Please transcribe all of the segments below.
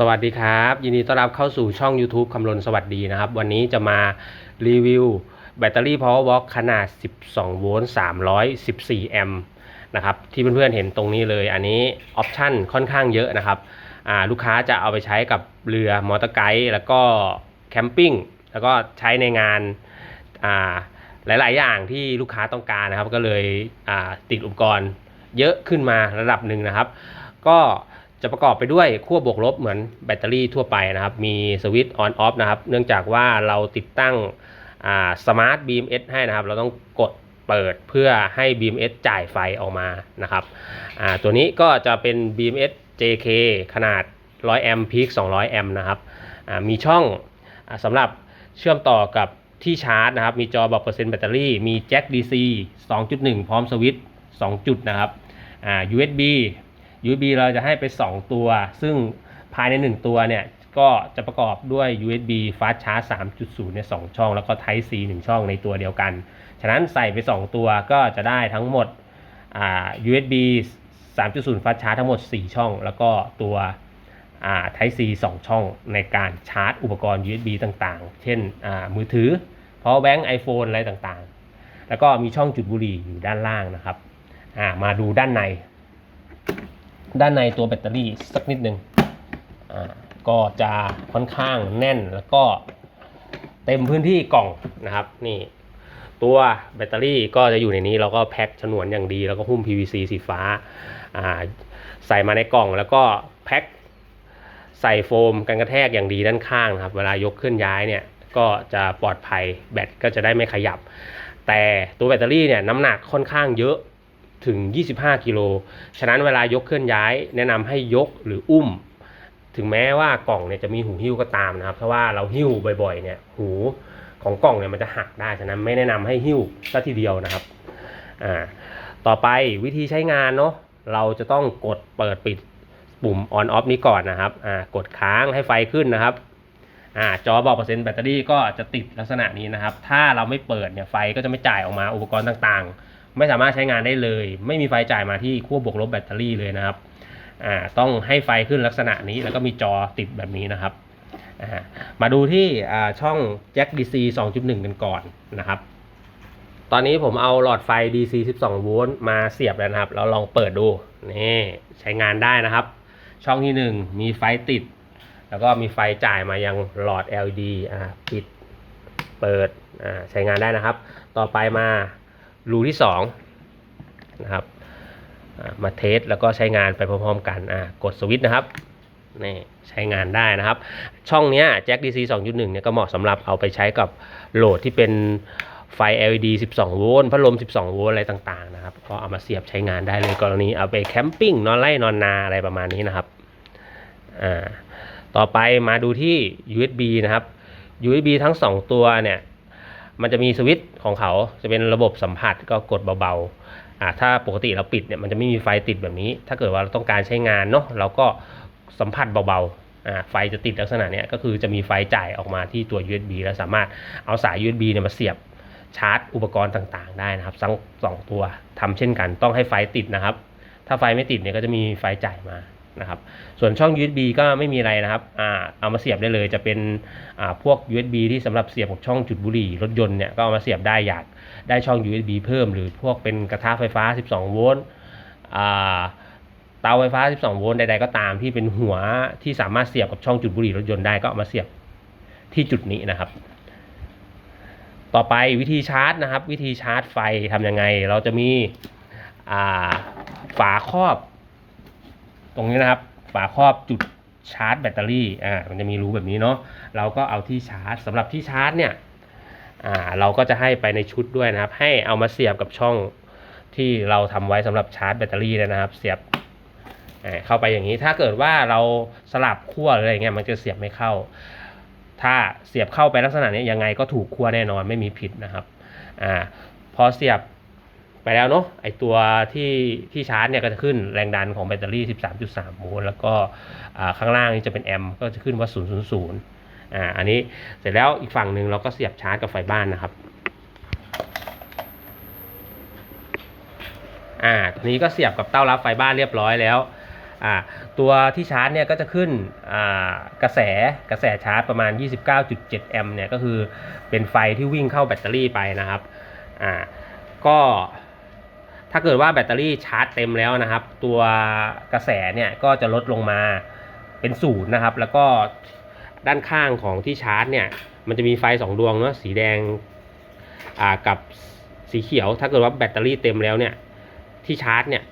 สวัสดีครับ ยินดีต้อนรับเข้าสู่ช่อง YouTube คำลนสวัสดีนะครับ วันนี้จะมารีวิวแบตเตอรี่ Powerwalk ขนาด 12 โวลต์ 314 แอมป์นะครับ ที่เพื่อนๆเห็นตรงนี้เลย อันนี้ออปชั่นค่อนข้างเยอะนะครับ ลูกค้าจะเอาไปใช้กับเรือ มอเตอร์ไกด์แล้วก็แคมปิ้ง แล้วก็ใช้ในงานหลายๆ อย่างที่ลูกค้าต้องการนะครับ ก็เลยติดอุปกรณ์เยอะขึ้นมาระดับหนึ่งนะครับ ก็ จะประกอบไปด้วยขั้วบวกลบเหมือนแบตเตอรี่ทั่วไปนะครับ มีสวิตช์ออนออฟนะครับ เนื่องจากว่าเราติดตั้งสมาร์ท BMS ให้นะครับ เราต้องกดเปิดเพื่อให้ BMS จ่ายไฟออกมานะครับตัวนี้ก็จะเป็น BMS JK ขนาด 100 แอมป์พีค200 แอมป์นะครับมีช่องอสำหรับเชื่อมต่อกับที่ชาร์จนะครับ มีจอบอกเปอร์เซ็นต์แบตเตอรี่ มีแจ็ค DC 2.1 พร้อมสวิตช์2จุดนะครับ USB USB เราจะให้ไป 2 ตัว ซึ่งภายใน 1 ตัวเนี่ยก็จะประกอบด้วย USB Fast Charge 3.0 เนี่ย 2 ช่อง แล้วก็ Type C 1 ช่องในตัวเดียวกัน ฉะนั้นใส่ไป 2 ตัวก็จะได้ทั้งหมดอ่า USB 3.0 Fast Charge ทั้งหมด 4 ช่อง แล้วก็ตัวอ่า Type C 2 ช่องในการชาร์จอุปกรณ์ USB ต่างๆ เช่นอ่ามือถือ power bank iPhone อะไรต่างๆ แล้วก็มีช่องจุดบุหรี่อยู่ด้านล่างนะครับอ่ามาดูด้านใน ด้านในตัวแบตเตอรี่สักนิดหนึ่งก็จะค่อนข้างแน่นแล้วก็เต็มพื้นที่กล่องนะครับนี่ตัวแบตเตอรี่ก็จะอยู่ในนี้เราก็แพ็คฉนวนอย่างดี แล้วก็หุ้ม PVC สีฟ้าอ่าใส่มาในกล่องแล้วก็แพ็คใส่โฟมกันกระแทกอย่างดีด้านข้างนะครับ เวลายกเคลื่อนย้ายเนี่ยก็จะปลอดภัยแบตก็จะได้ไม่ขยับ แต่ตัวแบตเตอรี่เนี่ยน้ำหนักค่อนข้างเยอะ ถึง 25 กิโล ฉะนั้นเวลายกเคลื่อนย้าย แนะนำให้ยกหรืออุ้ม ถึงแม้ว่ากล่องเนี่ยจะมีหูหิ้วก็ตามนะครับ เพราะว่าเราหิ้วบ่อยๆ เนี่ย หูของกล่องเนี่ยมันจะหักได้ ฉะนั้นไม่แนะนำให้หิ้วซะทีเดียวนะครับ อ่า ต่อไปวิธีใช้งานเนาะ เราจะต้องกดเปิดปิดปุ่ม on off นี้ก่อนนะครับ อ่า กดค้างให้ไฟขึ้นนะครับอ่าจอบอกเปอร์เซ็นต์แบตเตอรี่ก็จะติดลักษณะนี้นะครับ ถ้าเราไม่เปิดเนี่ยไฟก็จะไม่จ่ายออกมาอุปกรณ์ต่างๆ ไม่สามารถใช้งานได้เลย ไม่มีไฟจ่ายมาที่ขั้วบวกลบแบตเตอรี่เลยนะครับอ่าต้องให้ไฟขึ้นลักษณะนี้แล้วก็มีจอติดแบบนี้นะครับอ่ามาดูที่อ่าช่องแจ็ค DC 2.1 กันก่อนนะครับ ตอนนี้ผมเอาหลอดไฟ DC 12 โวลต์มาเสียบแล้วนะครับ เราลองเปิดดูนี่ใช้งานได้นะครับ ช่องที่ 1 มีไฟติด แล้วก็มีไฟจ่ายมายังหลอด LED อ่าปิดเปิดอ่าใช้งานได้นะครับ ต่อไปมา รูที่2นะครับมาเทสแล้วก็ใช้งานไปพร้อมๆกันกดสวิตช์นะครับนี่ใช้งานได้นะครับ ช่องเนี้ยแจ็ค DC 2.1เนี่ยก็เหมาะสำหรับเอาไปใช้กับโหลดที่เป็นไฟ LED 12 โวลต์พัดลม 12 โวลต์อะไรต่างๆนะครับก็เอามาเสียบใช้งานได้เลยกรณีเอาไปแคมปิ้งนอนไร่นอนนาอะไรประมาณนี้นะครับอ่าต่อไปมาดูที่ USB นะครับ USB ทั้ง 2 ตัวเนี่ย มันจะมีสวิตช์ของเขาจะเป็นระบบสัมผัสก็กดเบาๆอ่าถ้าปกติเราปิดเนี่ยมันจะไม่มีไฟติดแบบนี้ ถ้าเกิดว่าเราต้องการใช้งานเนาะเราก็สัมผัสเบาๆอ่าไฟจะติดลักษณะเนี้ยก็คือจะมีไฟจ่ายออกมาที่ตัว USB แล้วสามารถเอาสาย USB เนี่ยมาเสียบชาร์จอุปกรณ์ต่างๆ ได้นะครับทั้งสองตัวทำเช่นกันต้องให้ไฟติดนะครับ ถ้าไฟไม่ติดเนี่ยก็จะมีไฟจ่ายมา นะครับ ส่วนช่อง USB ก็ไม่มีอะไรนะครับอ่าเอามาเสียบได้เลย จะเป็นอ่าพวก USB ที่สำหรับเสียบกับช่องจุดบุหรี่รถยนต์เนี่ยก็เอามาเสียบได้อยากได้ช่อง USB เพิ่ม หรือพวกเป็นกระทะไฟฟ้า 12 โวลต์อ่าเตาไฟฟ้า 12 โวลต์ใด ๆ ก็ตามที่เป็นหัวที่สามารถเสียบกับช่องจุดบุหรี่รถยนต์ได้ก็เอามาเสียบที่จุดนี้นะครับ ต่อไปวิธีชาร์จนะครับ วิธีชาร์จไฟทำยังไง เราจะมีฝาครอบ ตรงนี้นะครับฝาครอบจุดชาร์จแบตเตอรี่อ่ามันจะมีรูแบบนี้เนาะเราก็เอาที่ชาร์จสำหรับที่ชาร์จเนี่ยอ่าเราก็จะให้ไปในชุดด้วยนะครับ ให้เอามาเสียบกับช่องที่เราทำไว้สำหรับชาร์จแบตเตอรี่นะครับ เสียบเข้าไปอย่างนี้ถ้าเกิดว่าเราสลับขั้วอะไรเงี้ยมันจะเสียบไม่เข้า ถ้าเสียบเข้าไปลักษณะนี้ยังไงก็ถูกขั้วแน่นอนไม่มีผิดนะครับอ่าพอเสียบ ไปแล้วเนาะไอตัวที่ที่ชาร์จเนี่ยก็จะขึ้นแรงดันของแบตเตอรี่ 13.3 โวลต์แล้วก็ข้างล่างนี่จะเป็นแอมป์ก็จะขึ้นว่า 000อ่าอันนี้เสร็จแล้วอีกฝั่งหนึ่งเราก็เสียบชาร์จกับไฟบ้านนะครับอ่าทีนี้ก็เสียบกับเต้ารับไฟบ้านเรียบร้อยแล้วอ่าตัวที่ชาร์จเนี่ยก็จะขึ้นอ่ากระแสกระแสชาร์จประมาณ 29.7 แอมป์เนี่ยก็คือเป็นไฟที่วิ่งเข้าแบตเตอรี่ไปนะครับอ่าก็ ถ้าเกิดว่าแบตเตอรี่ชาร์จเต็มแล้วนะครับ ตัวกระแสเนี่ยก็จะลดลงมาเป็นศูนย์นะครับ แล้วก็ด้านข้างของที่ชาร์จเนี่ยมันจะมีไฟสองดวงเนาะสีแดงอ่ากับสีเขียว ถ้าเกิดว่าแบตเตอรี่เต็มแล้วเนี่ยที่ชาร์จเนี่ย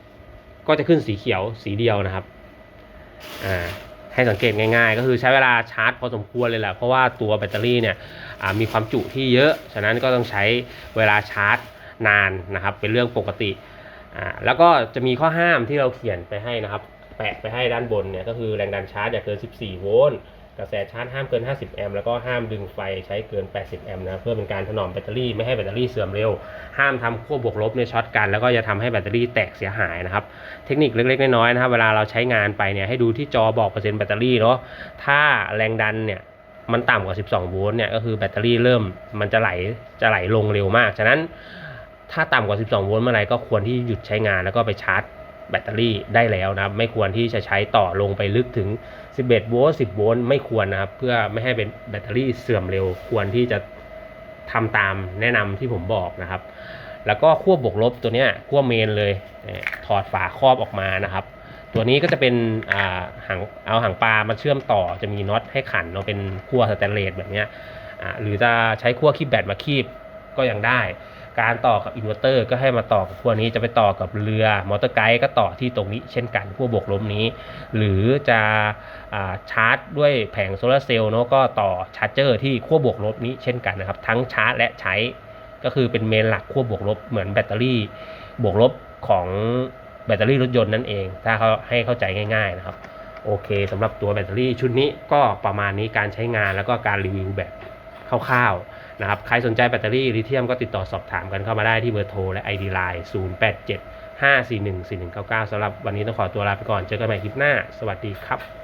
ก็จะขึ้นสีเขียวสีเดียวนะครับอ่าให้สังเกตง่ายๆ ก็คือใช้เวลาชาร์จพอสมควรเลยแหละเพราะว่าตัวแบตเตอรี่เนี่ยมีความจุที่เยอะ ฉะนั้นก็ต้องใช้เวลาชาร์จนานนะครับ เป็นเรื่องปกติ อ่าแล้วก็จะมีข้อห้ามที่เราเขียนไปให้นะครับ แปะไปให้ด้านบนเนี่ยก็คือแรงดันชาร์จอย่าเกิน 14 โวลต์กระแสชาร์จห้ามเกิน 50 แอมป์แล้วก็ห้ามดึงไฟใช้เกิน 80 แอมป์นะครับเพื่อเป็นการถนอมแบตเตอรี่ไม่ให้แบตเตอรี่เสื่อมเร็ว ห้ามทำขั้วบวกลบเนี่ยช็อตกัน แล้วก็จะทำให้แบตเตอรี่แตกเสียหายนะครับ เทคนิคเล็ก ๆ น้อยๆนะครับ เวลาเราใช้งานไปเนี่ยให้ดูที่จอบอกเปอร์เซ็นต์แบตเตอรี่เนาะถ้าแรงดันเนี่ยมันต่ำกว่า 12 โวลต์เนี่ยก็คือแบตเตอรี่เริ่มมันจะไหลจะไหลลงเร็วมาก ฉะนั้น ถ้าต่ำกว่า 12 โวลต์เมื่อไหร่ก็ควรที่หยุดใช้งานแล้วก็ไปชาร์จแบตเตอรี่ได้แล้วนะครับไม่ควรที่จะใช้ต่อลงไปลึกถึง 11 โวลต์ 10 โวลต์ไม่ควรนะครับ เพื่อไม่ให้เป็นแบตเตอรี่เสื่อมเร็ว ควรที่จะทำตามแนะนำที่ผมบอกนะครับ แล้วก็ขั้วบวกลบตัวเนี้ยขั้วเมนเลยถอดฝาครอบออกมานะครับ ตัวนี้ก็จะเป็นหางเอาหางปลามาเชื่อมต่อจะมีน็อตให้ขันเนาะเป็นขั้วสแตนเลสแบบเนี้ยหรือจะใช้ขั้วคีบแบตมาคีบก็ยังได้ การต่อกับอินเวอร์เตอร์ก็ให้มาต่อกับขั้วนี้จะไปต่อกับเรือมอเตอร์ไกด์ก็ต่อที่ตรงนี้เช่นกันขั้วบวกลบนี้ หรือจะอาชาร์จด้วยแผงโซลาร์เซลล์เนาะก็ต่อชาร์จเจอร์ที่ขั้วบวกลบนี้เช่นกันนะครับ ทั้งชาร์จและใช้ก็คือเป็นเมนหลักขั้วบวกลบเหมือนแบตเตอรี่บวกลบของแบตเตอรี่รถยนต์นั่นเอง ถ้าเขาให้เข้าใจง่าย ๆนะครับ โอเคสำหรับตัวแบตเตอรี่ชุดนี้ก็ประมาณนี้การใช้งานแล้วก็การรีวิวแบบ คร่าวๆนะครับใครสนใจแบตเตอรี่ลิเธียมก็ติดต่อสอบถามกันเข้ามาได้ที่เบอร์โทรและ ID Line 087 541 4199สำหรับวันนี้ต้องขอตัวลาไปก่อนเจอกันใหม่คลิปหน้า สวัสดีครับ